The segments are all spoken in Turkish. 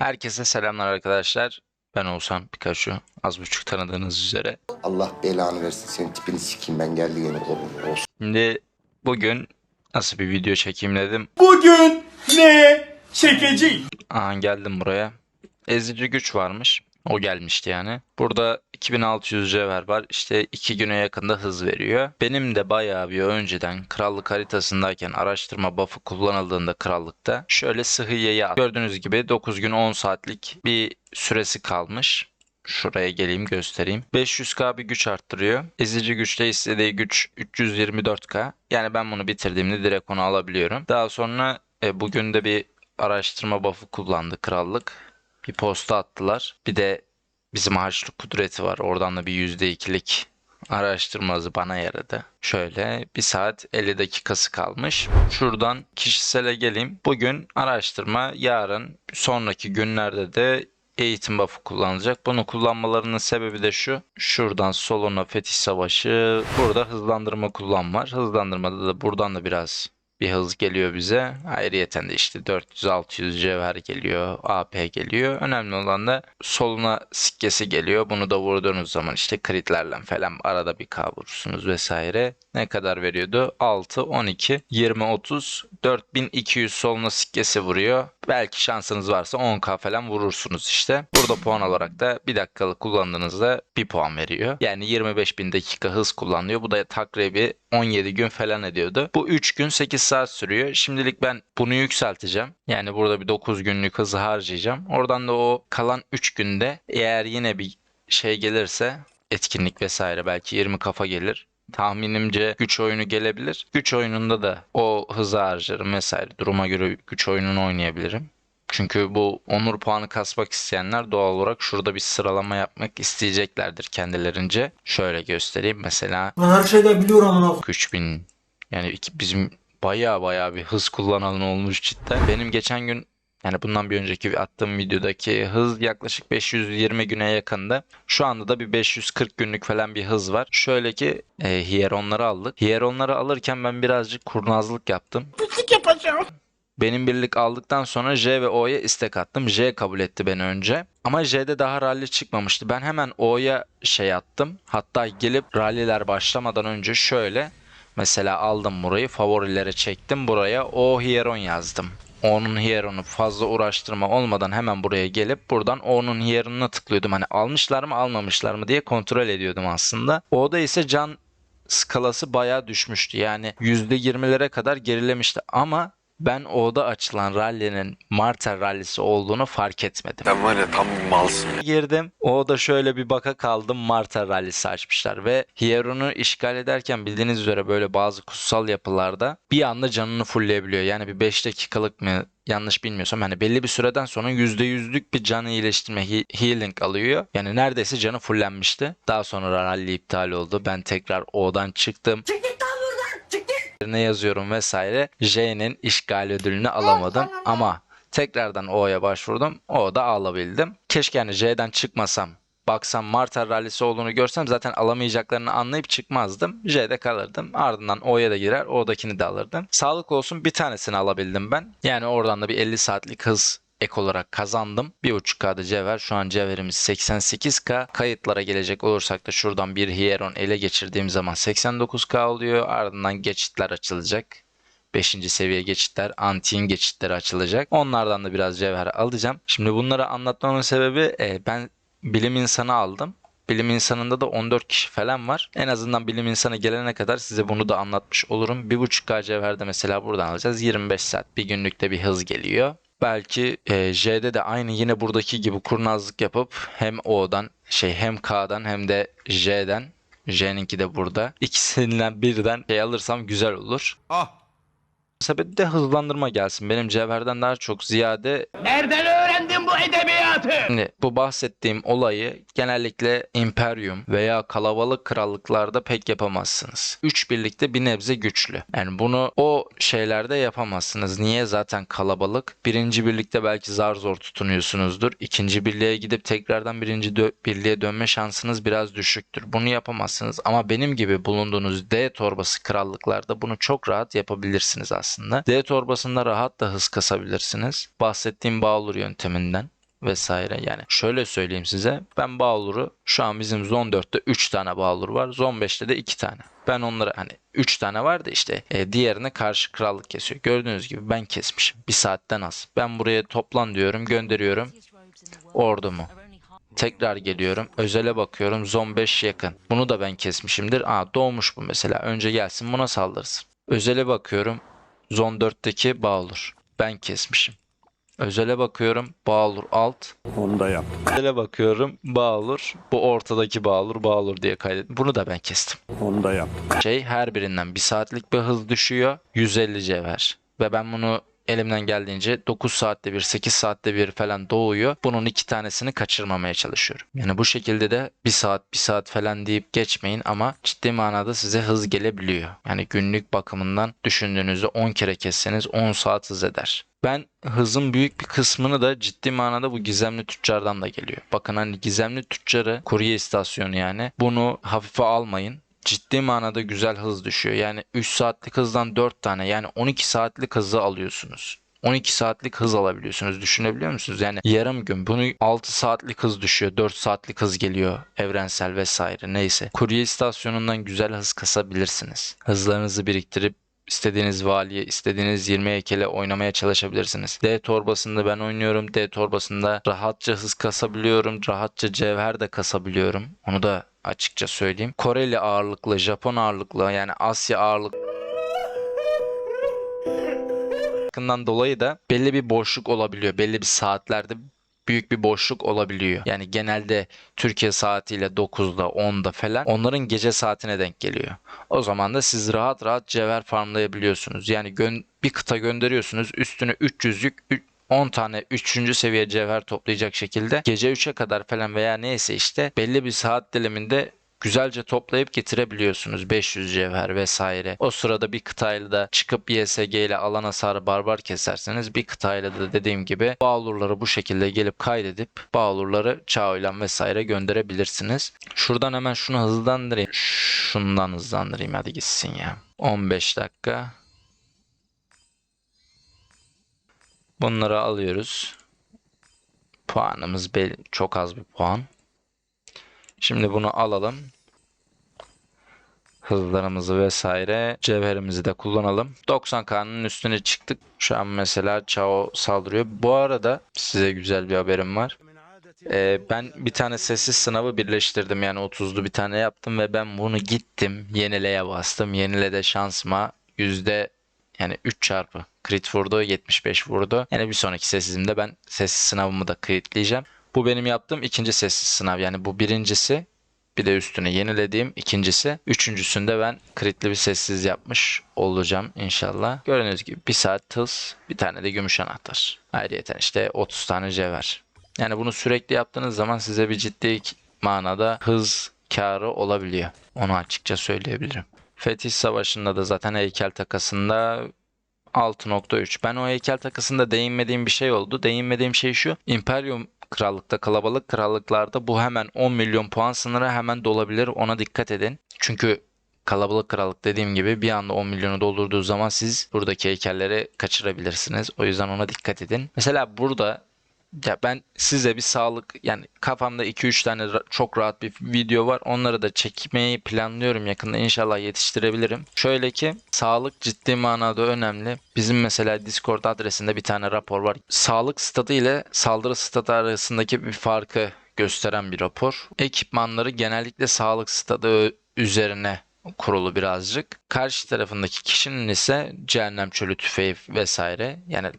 Herkese selamlar arkadaşlar. Ben Oğuzhan Pikachu. Az buçuk tanıdığınız üzere. Allah belanı versin senin tipini sikeyim ben geldi yeni kolum olsun. Şimdi bugün nasıl bir video çekeyim dedim. Bugün ne çekeceğiz? Aha geldim buraya. Ezici güç varmış. O gelmişti yani. Burada 2600 cevher var. İşte 2 güne yakında hız veriyor. Benim de bayağı bir önceden krallık haritasındayken araştırma buff'ı kullanıldığında krallıkta şöyle sıhhiyeye at. Gördüğünüz gibi 9 gün 10 saatlik bir süresi kalmış. Şuraya geleyim göstereyim. 500k bir güç arttırıyor. Ezici güçle istediği güç 324k. Yani ben bunu bitirdiğimde direkt onu alabiliyorum. Daha sonra e, bugün de bir araştırma buff'ı kullandı krallık. Bir posta attılar. Bir de bizim harçlık kudreti var. Oradan da bir %2'lik araştırma bana yaradı. Şöyle 1 saat 50 dakikası kalmış. Şuradan kişisele geleyim. Bugün araştırma, yarın sonraki günlerde de eğitim buff'ı kullanılacak. Bunu kullanmalarının sebebi de şu. Şuradan Solona Fetih Savaşı. Burada hızlandırma kullan var. Hızlandırmada da buradan da biraz bir hız geliyor bize. Ayrıyeten de işte 400-600 cevher geliyor, AP geliyor. Önemli olan da soluna sikkesi geliyor. Bunu da vurduğunuz zaman işte kritlerle falan arada bir kavurursunuz vesaire. Ne kadar veriyordu? 6, 12, 20, 30, 4200 soluna sikkesi vuruyor. Belki şansınız varsa 10k falan vurursunuz işte. Burada puan olarak da bir dakikalık kullandığınızda bir puan veriyor. Yani 25.000 dakika hız kullanıyor. Bu da takribi 17 gün falan ediyordu. Bu 3 gün 8 saat sürüyor. Şimdilik ben bunu yükselteceğim. Yani burada bir 9 günlük hızı harcayacağım. Oradan da o kalan 3 günde eğer yine bir şey gelirse etkinlik vesaire belki 20 kafa gelir. Tahminimce güç oyunu gelebilir. Güç oyununda da o hızı harcarım vesaire. Duruma göre güç oyununu oynayabilirim. Çünkü bu onur puanı kasmak isteyenler doğal olarak şurada bir sıralama yapmak isteyeceklerdir kendilerince. Şöyle göstereyim mesela Lan her şeyden biliyorum amına 3000 yani iki- bizim baya baya bir hız kullanan olmuş cidden. Benim geçen gün yani bundan bir önceki attığım videodaki hız yaklaşık 520 güne yakında. Şu anda da bir 540 günlük falan bir hız var. Şöyle ki e, hieronları aldık. Hieronları alırken ben birazcık kurnazlık yaptım. Benim birlik aldıktan sonra J ve O'ya istek attım. J kabul etti beni önce. Ama J'de daha rally çıkmamıştı. Ben hemen O'ya şey attım. Hatta gelip ralliler başlamadan önce şöyle mesela aldım burayı favorilere çektim. Buraya O Hieron yazdım. O'nun Hieron'u fazla uğraştırma olmadan hemen buraya gelip buradan O'nun Hieron'una tıklıyordum. Hani almışlar mı almamışlar mı diye kontrol ediyordum aslında. O'da ise can skalası bayağı düşmüştü. Yani %20'lere kadar gerilemişti ama ben O'da açılan rallinin Martel rallisi olduğunu fark etmedim. Sen var ya tam malsın. Girdim. O'da şöyle bir baka kaldım. Martel rallisi açmışlar ve Hieron'u işgal ederken bildiğiniz üzere böyle bazı kutsal yapılarda bir anda canını fullleyebiliyor. Yani bir 5 dakikalık mı yanlış bilmiyorsam hani belli bir süreden sonra %100'lük bir can iyileştirme he- healing alıyor. Yani neredeyse canı fullenmişti. Daha sonra rally iptal oldu. Ben tekrar O'dan çıktım ne yazıyorum vesaire J'nin işgal ödülünü alamadım ama tekrardan O'ya başvurdum. O da alabildim. Keşke yani J'den çıkmasam baksam Martel rallisi olduğunu görsem zaten alamayacaklarını anlayıp çıkmazdım. J'de kalırdım. Ardından O'ya da girer. O'dakini de alırdım. Sağlık olsun bir tanesini alabildim ben. Yani oradan da bir 50 saatlik hız ek olarak kazandım. 1.5K'da cevher. Şu an cevherimiz 88K. Kayıtlara gelecek olursak da şuradan bir Hieron ele geçirdiğim zaman 89K oluyor. Ardından geçitler açılacak. 5. seviye geçitler, antiğin geçitleri açılacak. Onlardan da biraz cevher alacağım. Şimdi bunları anlatmamın sebebi e, ben bilim insanı aldım. Bilim insanında da 14 kişi falan var. En azından bilim insanı gelene kadar size bunu da anlatmış olurum. 1.5K cevherde mesela buradan alacağız. 25 saat bir günlükte bir hız geliyor. Belki e, J'de de aynı yine buradaki gibi kurnazlık yapıp hem O'dan şey hem K'dan hem de J'den J'ninki de burada. İkisinden birden şey alırsam güzel olur. Ah Sebebi de hızlandırma gelsin. Benim cevherden daha çok ziyade Nereden öğrendin bu edebiyatı? Şimdi bu bahsettiğim olayı genellikle imperium veya kalabalık krallıklarda pek yapamazsınız. Üç birlikte bir nebze güçlü. Yani bunu o şeylerde yapamazsınız. Niye? Zaten kalabalık. Birinci birlikte belki zar zor tutunuyorsunuzdur. İkinci birliğe gidip tekrardan birinci dö- birliğe dönme şansınız biraz düşüktür. Bunu yapamazsınız. Ama benim gibi bulunduğunuz D torbası krallıklarda bunu çok rahat yapabilirsiniz aslında. D torbasında rahat da hız kasabilirsiniz. Bahsettiğim Bağlur yönteminden. Vesaire. Yani şöyle söyleyeyim size. Ben Bağlur'u şu an bizim Zone 4'te 3 tane Bağlur var. Zone 5'te de 2 tane. Ben onları hani 3 tane var da işte e, diğerine karşı krallık kesiyor. Gördüğünüz gibi ben kesmişim. Bir saatten az. Ben buraya toplan diyorum gönderiyorum. Ordumu. Tekrar geliyorum. Özele bakıyorum. Zone 5 yakın. Bunu da ben kesmişimdir. Aa doğmuş bu mesela. Önce gelsin buna saldırsın. Özele bakıyorum. Zone 4'teki Bağlur. Ben kesmişim. Özele bakıyorum. Bağlur alt. Onu da yap. Özele bakıyorum. Bağlur. Bu ortadaki Bağlur. Bağlur diye kaydettim. Bunu da ben kestim. Onu da yap. Şey her birinden bir saatlik bir hız düşüyor. 150 cevher. Ve ben bunu elimden geldiğince 9 saatte bir 8 saatte bir falan doğuyor. Bunun iki tanesini kaçırmamaya çalışıyorum. Yani bu şekilde de bir saat bir saat falan deyip geçmeyin ama ciddi manada size hız gelebiliyor. Yani günlük bakımından düşündüğünüzde 10 kere kesseniz 10 saat hız eder. Ben hızın büyük bir kısmını da ciddi manada bu gizemli tüccardan da geliyor. Bakın hani gizemli tüccarı kurye istasyonu yani bunu hafife almayın ciddi manada güzel hız düşüyor. Yani 3 saatlik hızdan 4 tane yani 12 saatlik hızı alıyorsunuz. 12 saatlik hız alabiliyorsunuz. Düşünebiliyor musunuz? Yani yarım gün bunu 6 saatlik hız düşüyor. 4 saatlik hız geliyor. Evrensel vesaire neyse. Kurye istasyonundan güzel hız kasabilirsiniz. Hızlarınızı biriktirip istediğiniz valiye, istediğiniz 20 heykele oynamaya çalışabilirsiniz. D torbasında ben oynuyorum. D torbasında rahatça hız kasabiliyorum. Rahatça cevher de kasabiliyorum. Onu da açıkça söyleyeyim. Koreli ağırlıklı, Japon ağırlıklı yani Asya ağırlıklı Yakından dolayı da belli bir boşluk olabiliyor. Belli bir saatlerde büyük bir boşluk olabiliyor. Yani genelde Türkiye saatiyle 9'da 10'da falan onların gece saatine denk geliyor. O zaman da siz rahat rahat cevher farmlayabiliyorsunuz. Yani bir kıta gönderiyorsunuz üstüne 300'lük 10 tane 3. seviye cevher toplayacak şekilde gece 3'e kadar falan veya neyse işte belli bir saat diliminde güzelce toplayıp getirebiliyorsunuz 500 cevher vesaire. O sırada bir kıtayla da çıkıp YSG ile alan hasarı barbar keserseniz bir kıtayla da dediğim gibi bağlurları bu şekilde gelip kaydedip bağlurları çağıyla vesaire gönderebilirsiniz. Şuradan hemen şunu hızlandırayım. Şundan hızlandırayım hadi gitsin ya. 15 dakika. Bunları alıyoruz. Puanımız çok az bir puan. Şimdi bunu alalım. Hızlarımızı vesaire cevherimizi de kullanalım. 90K'nın üstüne çıktık. Şu an mesela Chao saldırıyor. Bu arada size güzel bir haberim var. Ee, ben bir tane sessiz sınavı birleştirdim. Yani 30'lu bir tane yaptım ve ben bunu gittim. Yenileye bastım. Yenile de şansıma yüzde yani 3 çarpı crit vurdu 75 vurdu. Yani bir sonraki sessizimde ben sessiz sınavımı da critleyeceğim. Bu benim yaptığım ikinci sessiz sınav. Yani bu birincisi bir de üstüne yenilediğim ikincisi. Üçüncüsünde ben critli bir sessiz yapmış olacağım inşallah. Gördüğünüz gibi bir saat hız bir tane de gümüş anahtar. Ayrıyeten işte 30 tane cevher. Yani bunu sürekli yaptığınız zaman size bir ciddi manada hız karı olabiliyor. Onu açıkça söyleyebilirim. Fetih Savaşı'nda da zaten heykel takasında 6.3. Ben o heykel takısında değinmediğim bir şey oldu. Değinmediğim şey şu. Imperium krallıkta kalabalık krallıklarda bu hemen 10 milyon puan sınırı hemen dolabilir. Ona dikkat edin. Çünkü kalabalık krallık dediğim gibi bir anda 10 milyonu doldurduğu zaman siz buradaki heykelleri kaçırabilirsiniz. O yüzden ona dikkat edin. Mesela burada ya ben size bir sağlık yani kafamda 2-3 tane ra- çok rahat bir video var. Onları da çekmeyi planlıyorum yakında. İnşallah yetiştirebilirim. Şöyle ki sağlık ciddi manada önemli. Bizim mesela Discord adresinde bir tane rapor var. Sağlık statı ile saldırı statı arasındaki bir farkı gösteren bir rapor. Ekipmanları genellikle sağlık statı üzerine kurulu birazcık. Karşı tarafındaki kişinin ise cehennem çölü tüfeği vesaire yani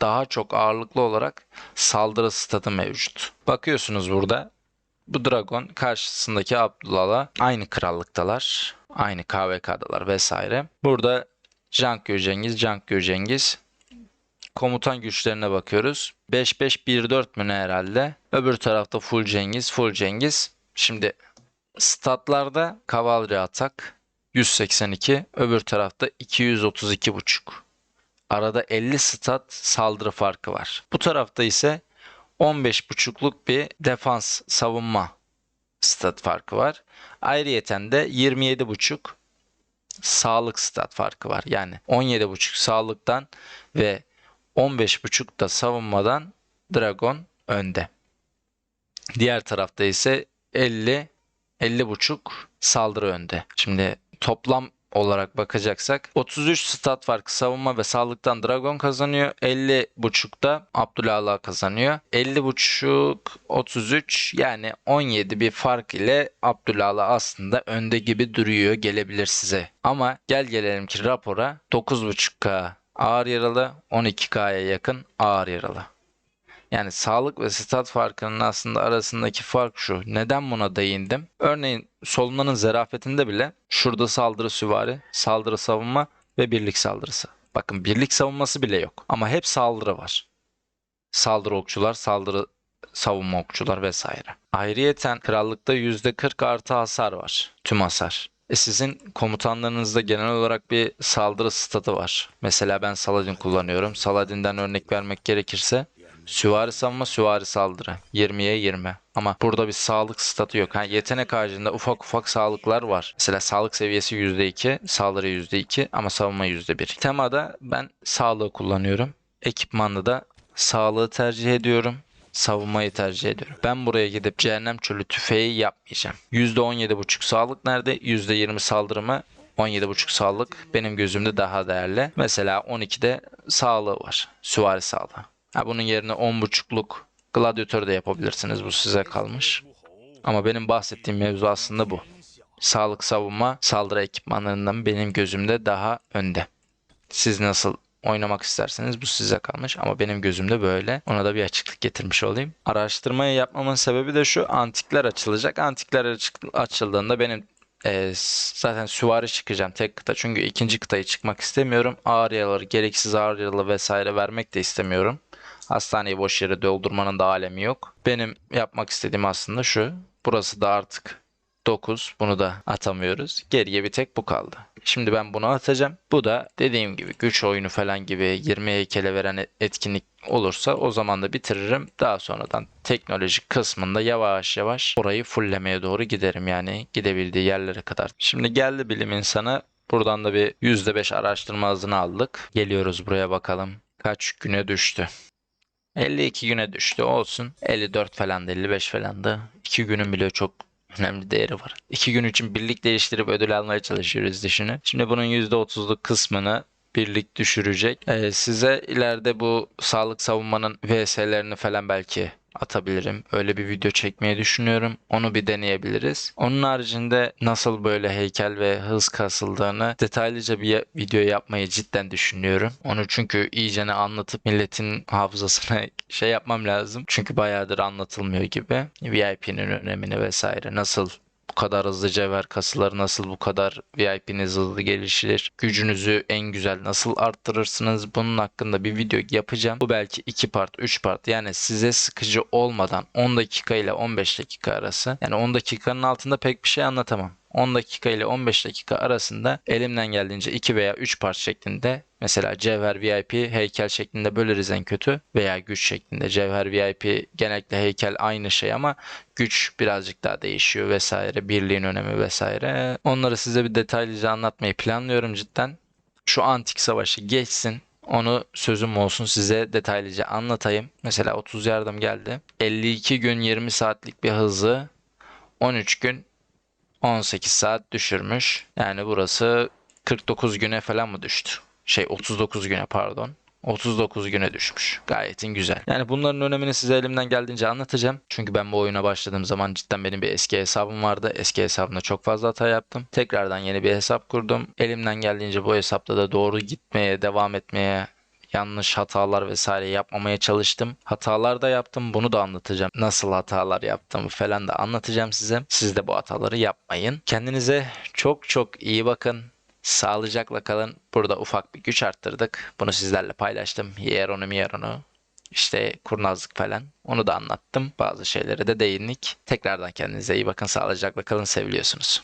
daha çok ağırlıklı olarak saldırı statı mevcut. Bakıyorsunuz burada bu dragon karşısındaki Abdullah'la aynı krallıktalar. Aynı KVK'dalar vesaire. Burada Cankyo Cengiz, Cankyo Cengiz. Komutan güçlerine bakıyoruz. 5-5-1-4 mü ne herhalde? Öbür tarafta full Cengiz, full Cengiz. Şimdi statlarda kavalri atak 182, öbür tarafta 232,5. Arada 50 stat saldırı farkı var. Bu tarafta ise 15.5'luk bir defans savunma stat farkı var. Ayrıyeten de 27.5 sağlık stat farkı var. Yani 17.5 sağlıktan ve 15.5 da savunmadan Dragon önde. Diğer tarafta ise 50 50 buçuk saldırı önde. Şimdi toplam olarak bakacaksak 33 stat farkı savunma ve sağlıktan Dragon kazanıyor. 50 buçukta Abdülala kazanıyor. 50 buçuk 33 yani 17 bir fark ile Abdülala aslında önde gibi duruyor gelebilir size. Ama gel gelelim ki rapora 9.5K ağır yaralı 12K'ya yakın ağır yaralı. Yani sağlık ve stat farkının aslında arasındaki fark şu. Neden buna değindim? Örneğin solunmanın zerafetinde bile şurada saldırı süvari, saldırı savunma ve birlik saldırısı. Bakın birlik savunması bile yok. Ama hep saldırı var. Saldırı okçular, saldırı savunma okçular vesaire. Ayrıyeten krallıkta %40 artı hasar var. Tüm hasar. E sizin komutanlarınızda genel olarak bir saldırı statı var. Mesela ben Saladin kullanıyorum. Saladin'den örnek vermek gerekirse Süvari savunma, süvari saldırı. 20'ye 20. Ama burada bir sağlık statü yok. Ha, yetenek ağacında ufak ufak sağlıklar var. Mesela sağlık seviyesi %2, saldırı %2 ama savunma %1. Temada ben sağlığı kullanıyorum. Ekipmanlı da sağlığı tercih ediyorum. Savunmayı tercih ediyorum. Ben buraya gidip cehennem çölü tüfeği yapmayacağım. %17,5 sağlık nerede? %20 saldırı mı? 17,5 sağlık benim gözümde daha değerli. Mesela 12'de sağlığı var. Süvari sağlığı. Ha, bunun yerine 10.5'luk gladyatör de yapabilirsiniz. Bu size kalmış. Ama benim bahsettiğim mevzu aslında bu. Sağlık savunma saldırı ekipmanlarından benim gözümde daha önde. Siz nasıl oynamak isterseniz bu size kalmış ama benim gözümde böyle. Ona da bir açıklık getirmiş olayım. Araştırmayı yapmamın sebebi de şu. Antikler açılacak. Antikler açıldığında benim e, zaten süvari çıkacağım tek kıta. Çünkü ikinci kıtayı çıkmak istemiyorum. Ağır yaraları, gereksiz ağır yaralı vesaire vermek de istemiyorum. Hastaneyi boş yere doldurmanın da alemi yok. Benim yapmak istediğim aslında şu. Burası da artık 9. Bunu da atamıyoruz. Geriye bir tek bu kaldı. Şimdi ben bunu atacağım. Bu da dediğim gibi güç oyunu falan gibi 20 heykele veren etkinlik olursa o zaman da bitiririm. Daha sonradan teknolojik kısmında yavaş yavaş orayı fulllemeye doğru giderim. Yani gidebildiği yerlere kadar. Şimdi geldi bilim insanı. Buradan da bir %5 araştırma hızını aldık. Geliyoruz buraya bakalım. Kaç güne düştü? 52 güne düştü olsun. 54 falan da 55 falan da. 2 günün bile çok önemli değeri var. 2 gün için birlik değiştirip ödül almaya çalışıyoruz düşünün. Şimdi bunun %30'luk kısmını birlik düşürecek. Ee, size ileride bu sağlık savunmanın VS'lerini falan belki atabilirim. Öyle bir video çekmeyi düşünüyorum. Onu bir deneyebiliriz. Onun haricinde nasıl böyle heykel ve hız kasıldığını detaylıca bir video yapmayı cidden düşünüyorum. Onu çünkü iyicene anlatıp milletin hafızasına şey yapmam lazım. Çünkü bayağıdır anlatılmıyor gibi. VIP'nin önemini vesaire nasıl bu kadar hızlı cevher kasıları nasıl bu kadar VIP'niz hızlı gelişir? Gücünüzü en güzel nasıl arttırırsınız? Bunun hakkında bir video yapacağım. Bu belki 2 part, 3 part. Yani size sıkıcı olmadan 10 dakika ile 15 dakika arası. Yani 10 dakikanın altında pek bir şey anlatamam. 10 dakika ile 15 dakika arasında elimden geldiğince 2 veya 3 part şeklinde mesela cevher VIP heykel şeklinde böleriz en kötü veya güç şeklinde cevher VIP genellikle heykel aynı şey ama güç birazcık daha değişiyor vesaire birliğin önemi vesaire onları size bir detaylıca anlatmayı planlıyorum cidden şu antik savaşı geçsin onu sözüm olsun size detaylıca anlatayım. Mesela 30 yardım geldi. 52 gün 20 saatlik bir hızı 13 gün 18 saat düşürmüş. Yani burası 49 güne falan mı düştü? Şey 39 güne pardon. 39 güne düşmüş. Gayetin güzel. Yani bunların önemini size elimden geldiğince anlatacağım. Çünkü ben bu oyuna başladığım zaman cidden benim bir eski hesabım vardı. Eski hesabımda çok fazla hata yaptım. Tekrardan yeni bir hesap kurdum. Elimden geldiğince bu hesapta da doğru gitmeye, devam etmeye, yanlış hatalar vesaire yapmamaya çalıştım. Hatalar da yaptım. Bunu da anlatacağım. Nasıl hatalar yaptığımı falan da anlatacağım size. Siz de bu hataları yapmayın. Kendinize çok çok iyi bakın. Sağlıcakla kalın. Burada ufak bir güç arttırdık. Bunu sizlerle paylaştım. Hieronu mieronu. İşte kurnazlık falan. Onu da anlattım. Bazı şeylere de değindik. Tekrardan kendinize iyi bakın. Sağlıcakla kalın. Seviliyorsunuz.